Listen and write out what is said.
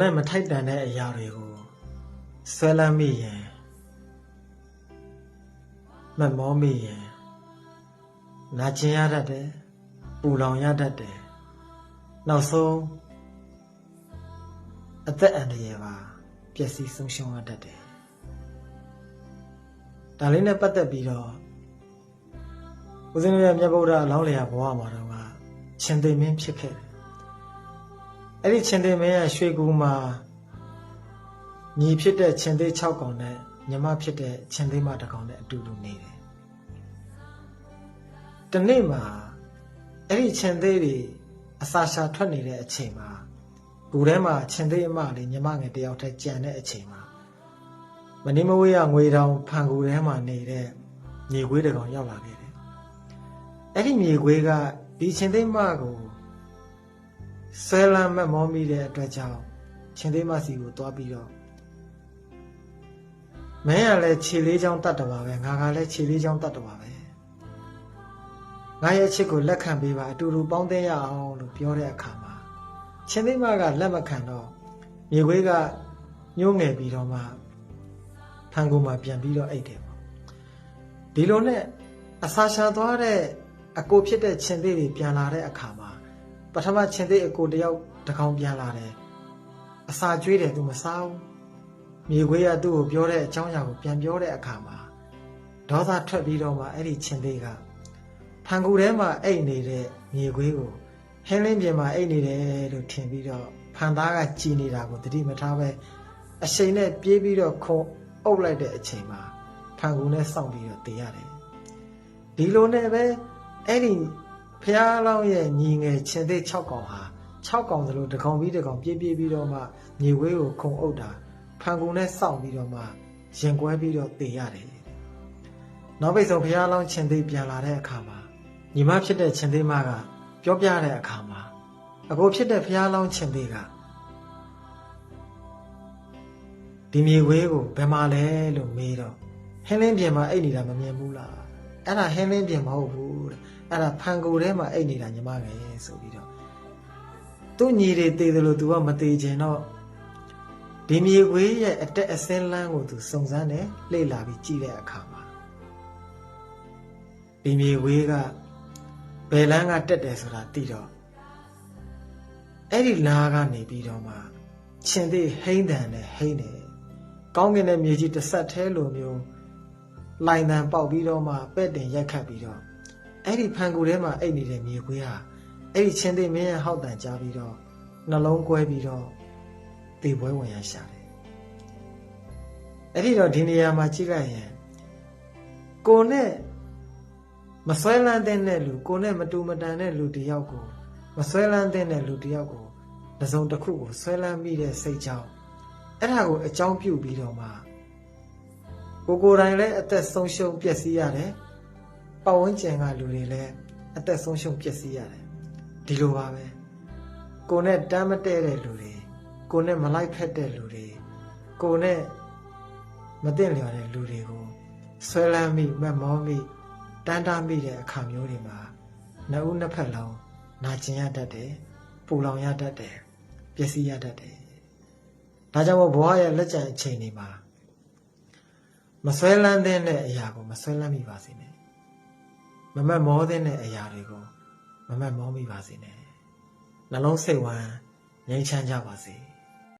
နဲ့မထိုက်တန်တဲ့အရာတွေကိုဆွဲလန်းမိရင်မမောမိရင်နာကျင်ရတတ်တယ်ပူလောင်ရတတ်တယ်နောက်ဆုံးအသက်အန္တရာယ်ပါပျက်စီးဆုံးရှုံးရတတ်တယ်ဒါလေးနဲ့ပတ်သက်ပြီးတော့ဦးဇင်းရဲ့မြတ်ဗုဒ္ဓအလောင်းလျာဘဝမှာတော့ကရှင်သေမင်းဖြစ်ခဲ့တယ် အဲ့ဒီရှင်သေမင်းရဲ့ရွှေကူမှာညီဖြစ်တဲ့ရှင်သေ6ကောင်နဲ့ညီမဖြစ်တဲ့ရှင်သေမတစ်ကောင်နဲ့အတူတူနေတယ်တနေ့မှာအဲ့ဒီရှင်သေတွေအစာရှာထွက်နေတဲ့အချိန်မှာဂူထဲမှာရှင်သေအမလေးညီမငယ်တယောက်တည်းကြံတဲ့အချိန်မှာမင်းမဝေးရငွေတောင်ဖန်ကူထဲမှာနေတဲ့ညီခွေးတစ်ကောင်ရောက်လာခဲ့တယ်အဲ့ဒီညီခွေးကဒီရှင်သေမကို ဆွဲလမ်းမက်မောမိတဲ့အတွက်ကြောင့်ရှင်သေမစီကိုတွားပြီးတော့မင်းကလည်းခြေလေးချောင်းတတ်တယ်ပါပဲငါကလည်းခြေလေးချောင်းတတ်တယ်ပါပဲငါရဲ့အချစ်ကိုလက်ခံပေးပါအတူတူပေါင်းသင်းရအောင်လို့ပြောတဲ့အခါမှာရှင်သေမကလက်မခံတော့မြေခွေးကညှိုးငယ်ပြီးတော့မှဖန်ကူမှာပြန်ပြီးတော့အိတ်တယ်ပေါ့ဒီလိုနဲ့အစာရှာသွားတဲ့အကိုဖြစ်တဲ့ရှင်သေးတွေပြန်လာတဲ့အခါမှာ ပထမရှင်သေးအကိုတယောက်တစ်ကောင်ပြန်လာတယ်အစာကျွေးတယ်သူမစားဘူးမြေခွေးကသူ့ကိုပြောတဲ့အကြောင်းအရာကိုပြန်ပြောတဲ့အခါမှာဒေါသထွက်ပြီးတော့မှအဲ့ဒီရှင်သေးကဖန်ကူထဲမှာအိတ်နေတဲ့မြေခွေးကိုဟင်းလင်းပြင်မှာအိတ်နေတယ်လို့ထင်ပြီးတော့ဖန်သားကကြည်နေတာကိုတတိမထားပဲအရှိန်နဲ့ပြေးပြီးတော့ခုံအုပ်လိုက်တဲ့အချိန်မှာဖန်ကူနဲ့စောင့်ပြီးတော့တည်ရတယ်ဒီလိုနဲ့ပဲအဲ့ဒီ ဖះလောင်းရဲ့ညီငယ်ချင်းသေး6ကောင်ဟာ6ကောင်စလို့တစ်ကောင်ပြီးတစ်ကောင်ပြေးပြေးပြီးတော့မှညီဝေးကိုခုံအုပ်တာဖန်ကူနဲ့စောင့်ပြီးတော့မှရင်ကွဲပြီးတော့တည်ရတယ်နောက်ပိတ်ဆုံးဖះလောင်းချင်းသေးပြန်လာတဲ့အခါမှာညီမဖြစ်တဲ့ချင်းသေးမကပြောပြတဲ့အခါမှာအကိုဖြစ်တဲ့ဖះလောင်းချင်းသေးကဒီမြေခွေးကိုဘယ်မှာလဲလို့မေးတော့ဟင်းလင်းပြင်မှာအိတ်နေတာမမြင်ဘူးလား အဲ့ဒါဟင်းလင်းပြင်မဟုတ်ဘူးတဲ့အဲ့ဒါဖန်ကိုထဲမှာအိတ်နေတာညီမငယ်ဆိုပြီးတော့သူ့ညီတွေတည်တယ်လို့ तू ကမတည်ခြင်းတော့ဒီမြေခွေးရဲ့အတက်အစင်းလန်းကို तू စုံစမ်းတယ်လှည့်လာပြီးကြည့်တဲ့အခါမှာဒီမြေခွေးကဘယ်လန်းကတက်တယ်ဆိုတာသိတော့အဲ့ဒီလားကနေပြီးတော့မှရှင်သေးဟိမ့်တန်နဲ့ဟိမ့်တယ်ကောင်းကင်တဲ့မြေကြီးတစ်ဆက်သေးလိုမျိုး လိုင်တန်ပေါက်ပြီးတော့မှပဲ့တင်ရက်ခတ်ပြီးတော့အဲ့ဒီဖန်ကူထဲမှာအိတ်နေတဲ့မြေခွေးဟာအဲ့ဒီချင်းသေးမင်းရဲ့ဟောက်တန်ကြားပြီးတော့နှလုံးကွဲပြီးတော့တေပွဲဝင်ရရှာတယ်အဲ့ဒီတော့ဒီနေရာမှာကြည့်လိုက်ရင်ကိုနဲ့မဆွဲလန်းတဲ့လူကိုနဲ့မတူမတန်တဲ့လူတယောက်ကိုမဆွဲလန်းတဲ့လူတယောက်ကိုတစုံတစ်ခုကိုဆွဲလန်းမိတဲ့စိတ်ကြောင့်အဲ့ဒါကိုအကြောင်းပြုပြီးတော့မှ ကိုကိုယ်တိုင်လည်းအသက်ဆုံးရှုံးပျက်စီးရတယ်ပတ်ဝန်းကျင်ကလူတွေလည်းအသက်ဆုံးရှုံးပျက်စီးရတယ်ဒီလိုပါပဲကိုနဲ့တမ်းမတဲတဲ့လူတွေကိုနဲ့မလိုက်ဖက်တဲ့လူတွေကိုနဲ့မသိလျော်တဲ့လူတွေကိုဆွဲလန်းမိမက်မောမိတန်းတားမိတဲ့အခါမျိုးတွေမှာနှစ်ဦးနှစ်ဖက်လုံးနာကျင်ရတတ်တယ်ပူလောင်ရတတ်တယ်ပျက်စီးရတတ်တယ်ဒါကြောင့်ဘဝရဲ့လက်ကျန်အချိန်တွေမှာ မဆွဲလန်းတဲ့အရာကိုမဆွဲလန်းမိပါစေနဲ့မမက်မောတဲ့အရာတွေကိုမမက်မောမိပါစေနဲ့နှလုံးစိတ်ဝမ်းငြိမ်းချမ်းကြပါစေ။